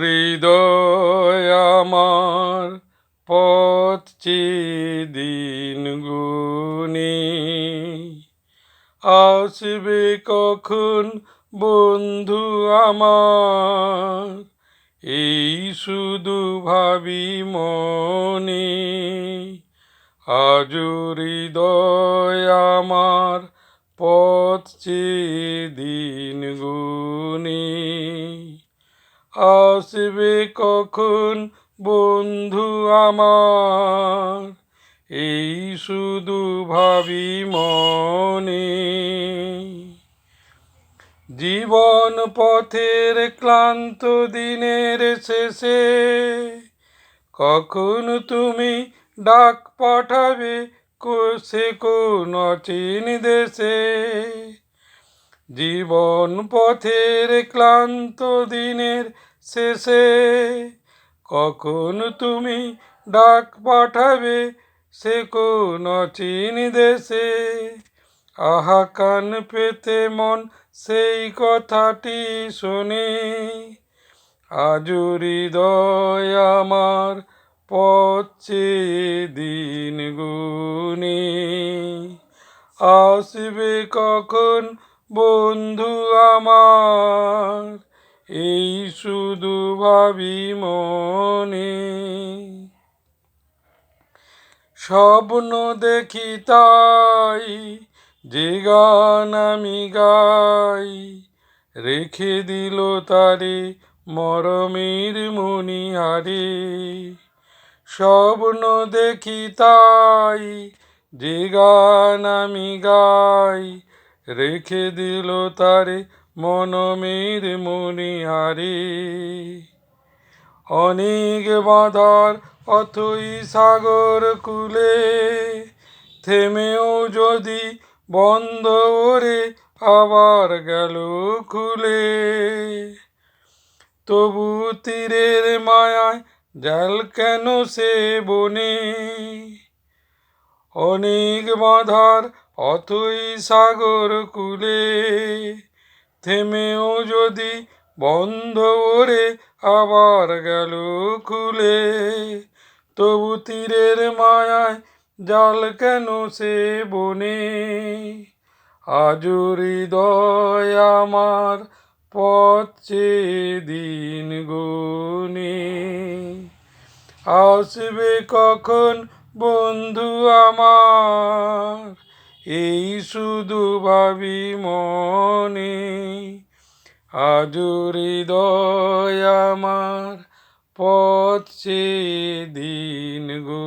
হৃদয় আমার পথ দিন গুনি আসবে কখন বন্ধু আমার? এই শুধু ভাবি মনে। হৃদয় আমার পথ দিন গুনি আসবে কখন বন্ধু আমার? এই শুধু ভাবি মনে। জীবন পথের ক্লান্ত দিনের শেষে কখন তুমি ডাক পাঠাবে কো- সে কোন অচিন দেশে? জীবন পথের ক্লান্ত দিনের শেষে কখন তুমি ডাক পাঠাবে সে কোন অচিন দেশে? আহা, কান পেতে মন সেই কথাটি শোনে। আজুরি হৃদয় আমার পচে দিন গুনে। আসবে কখন বন্ধু আমার? শুধু ভাবি মনে স্বপ্ন দেখি তাই, যে গান আমি গাই, রেখে দিল তারে মরমের মনিহারে স্বপ্ন দেখি তাই, যে গান আমি গাই, রেখে দিল তারে মনমের মনিহারে। অনেক বাঁধার অথই সাগর কুলে, থেমেও যদি বন্ধ ওরে আবার গেল খুলে। তবু তীরের মায়ায় জাল কেন সে বনে? অনেক বাঁধার অথই সাগর কুলে থেমেও যদি বন্ধ ওরে আবার গেল খুলে, তবু তীরের মায়ায় জাল কেন সে বনে? আজ হৃদয় আমার পথ দিন গুনে। আসবে কখন বন্ধু আমার? এই শুধু ভাবি মনে। আজ হৃদয় আমার পথ দিন গুনি